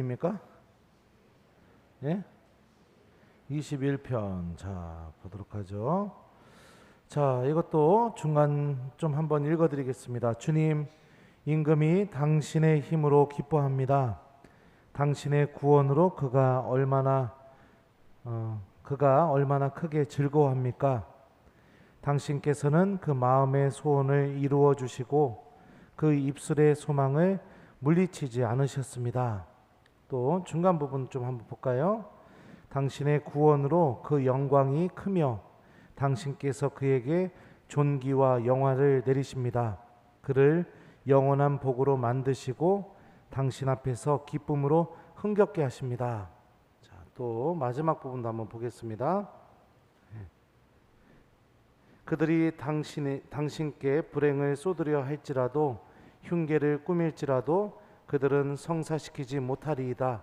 입니까? 예? 21편. 자, 보도록 하죠. 자, 이것도 중간 좀 한번 읽어 드리겠습니다. 주님, 임금이 당신의 힘으로 기뻐합니다. 당신의 구원으로 그가 얼마나 어, 그가 얼마나 크게 즐거워합니까? 당신께서는 그 마음의 소원을 이루어 주시고 그 입술의 소망을 물리치지 않으셨습니다. 또 중간 부분 좀 한번 볼까요? 당신의 구원으로 그 영광이 크며 당신께서 그에게 존귀와 영화를 내리십니다. 그를 영원한 복으로 만드시고 당신 앞에서 기쁨으로 흥겹게 하십니다. 자, 또 마지막 부분도 한번 보겠습니다. 예. 그들이 당신의 당신께 불행을 쏟으려 할지라도 흉계를 꾸밀지라도 그들은 성사시키지 못하리이다.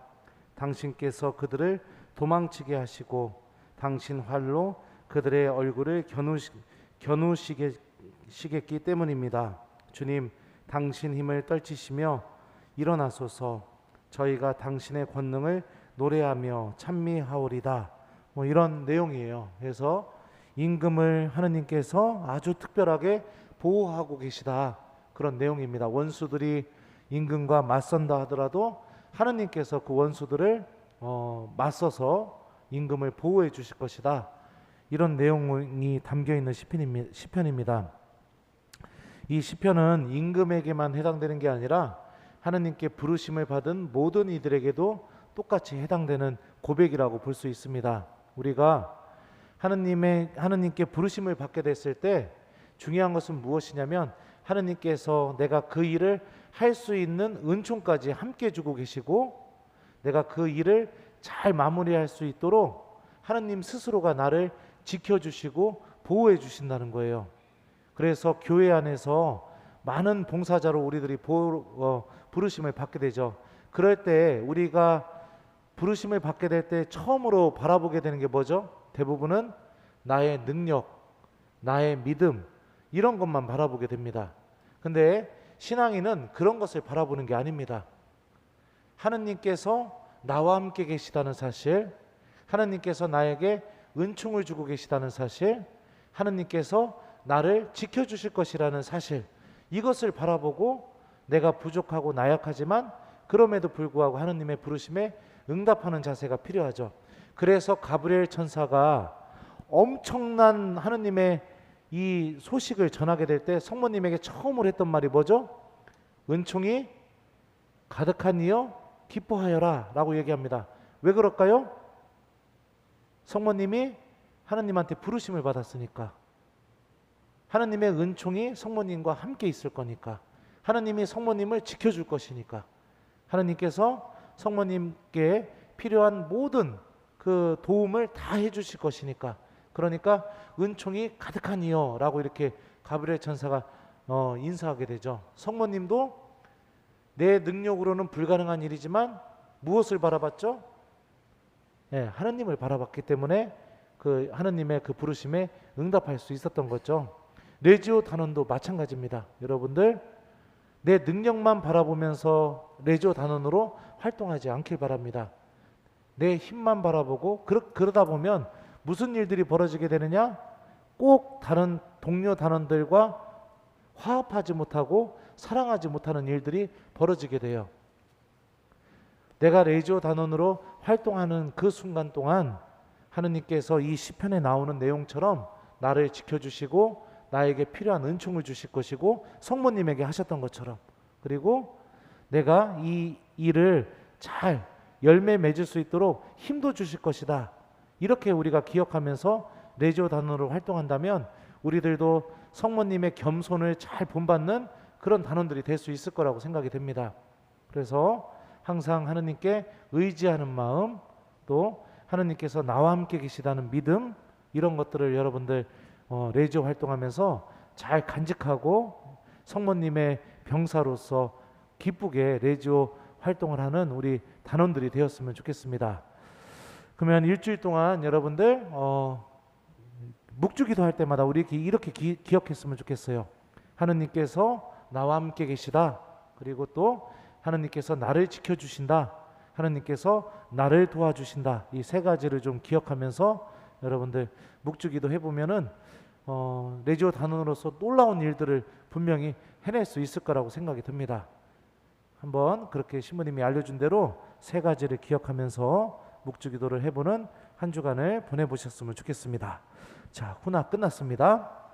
당신께서 그들을 도망치게 하시고 당신 활로 그들의 얼굴을 겨누시, 겨누시겠기 때문입니다. 주님, 당신 힘을 떨치시며 일어나소서 저희가 당신의 권능을 노래하며 찬미하오리다. 뭐 이런 내용이에요. 그래서 임금을 하느님께서 아주 특별하게 보호하고 계시다. 그런 내용입니다. 원수들이 임금과 맞선다 하더라도 하느님께서 그 원수들을 어, 맞서서 임금을 보호해 주실 것이다. 이런 내용이 담겨 있는 시편입니다. 이 시편은 임금에게만 해당되는 게 아니라 하느님께 부르심을 받은 모든 이들에게도 똑같이 해당되는 고백이라고 볼 수 있습니다. 우리가 하느님의 하느님께 부르심을 받게 됐을 때 중요한 것은 무엇이냐면 하느님께서 내가 그 일을 할 수 있는 은총까지 함께 주고 계시고 내가 그 일을 잘 마무리할 수 있도록 하느님 스스로가 나를 지켜주시고 보호해 주신다는 거예요. 그래서 교회 안에서 많은 봉사자로 우리들이 보, 어, 부르심을 받게 되죠. 그럴 때 우리가 부르심을 받게 될 때 처음으로 바라보게 되는 게 뭐죠? 대부분은 나의 능력, 나의 믿음 이런 것만 바라보게 됩니다. 근데 신앙인은 그런 것을 바라보는 게 아닙니다. 하느님께서 나와 함께 계시다는 사실, 하느님께서 나에게 은총을 주고 계시다는 사실, 하느님께서 나를 지켜주실 것이라는 사실, 이것을 바라보고 내가 부족하고 나약하지만 그럼에도 불구하고 하느님의 부르심에 응답하는 자세가 필요하죠. 그래서 가브리엘 천사가 엄청난 하느님의 이 소식을 전하게 될 때 성모님에게 처음으로 했던 말이 뭐죠? 은총이 가득한 이여 기뻐하여라 라고 얘기합니다. 왜 그럴까요? 성모님이 하나님한테 부르심을 받았으니까. 하나님의 은총이 성모님과 함께 있을 거니까. 하나님이 성모님을 지켜줄 것이니까. 하나님께서 성모님께 필요한 모든 그 도움을 다 해주실 것이니까. 그러니까 은총이 가득한 이여라고 이렇게 가브리엘 천사가 어, 인사하게 되죠. 성모님도 내 능력으로는 불가능한 일이지만 무엇을 바라봤죠? 예, 하느님을 바라봤기 때문에 그 하느님의 그 부르심에 응답할 수 있었던 거죠. 레지오 단원도 마찬가지입니다. 여러분들 내 능력만 바라보면서 레지오 단원으로 활동하지 않길 바랍니다. 내 힘만 바라보고 그러, 그러다 보면 무슨 일들이 벌어지게 되느냐? 꼭 다른 동료 단원들과 화합하지 못하고 사랑하지 못하는 일들이 벌어지게 돼요. 내가 레이지오 단원으로 활동하는 그 순간 동안 하느님께서 이 시편에 나오는 내용처럼 나를 지켜주시고 나에게 필요한 은총을 주실 것이고 성모님에게 하셨던 것처럼 그리고 내가 이 일을 잘 열매 맺을 수 있도록 힘도 주실 것이다. 이렇게 우리가 기억하면서 레지오 단원으로 활동한다면 우리들도 성모님의 겸손을 잘 본받는 그런 단원들이 될 수 있을 거라고 생각이 됩니다. 그래서 항상 하느님께 의지하는 마음 또 하느님께서 나와 함께 계시다는 믿음 이런 것들을 여러분들 어, 레지오 활동하면서 잘 간직하고 성모님의 병사로서 기쁘게 레지오 활동을 하는 우리 단원들이 되었으면 좋겠습니다. 그러면 일주일 동안 여러분들 어, 묵주기도 할 때마다 우리 이렇게 기, 기억했으면 좋겠어요. 하느님께서 나와 함께 계시다. 그리고 또 하느님께서 나를 지켜주신다. 하나님께서 나를 도와주신다. 이 세 가지를 좀 기억하면서 여러분들 묵주기도 해보면은 어, 레지오 단원으로서 놀라운 일들을 분명히 해낼 수 있을 거라고 생각이 듭니다. 한번 그렇게 신부님이 알려준 대로 세 가지를 기억하면서 묵주기도를 해보는 한 주간을 보내보셨으면 좋겠습니다. 자, 훈화 끝났습니다.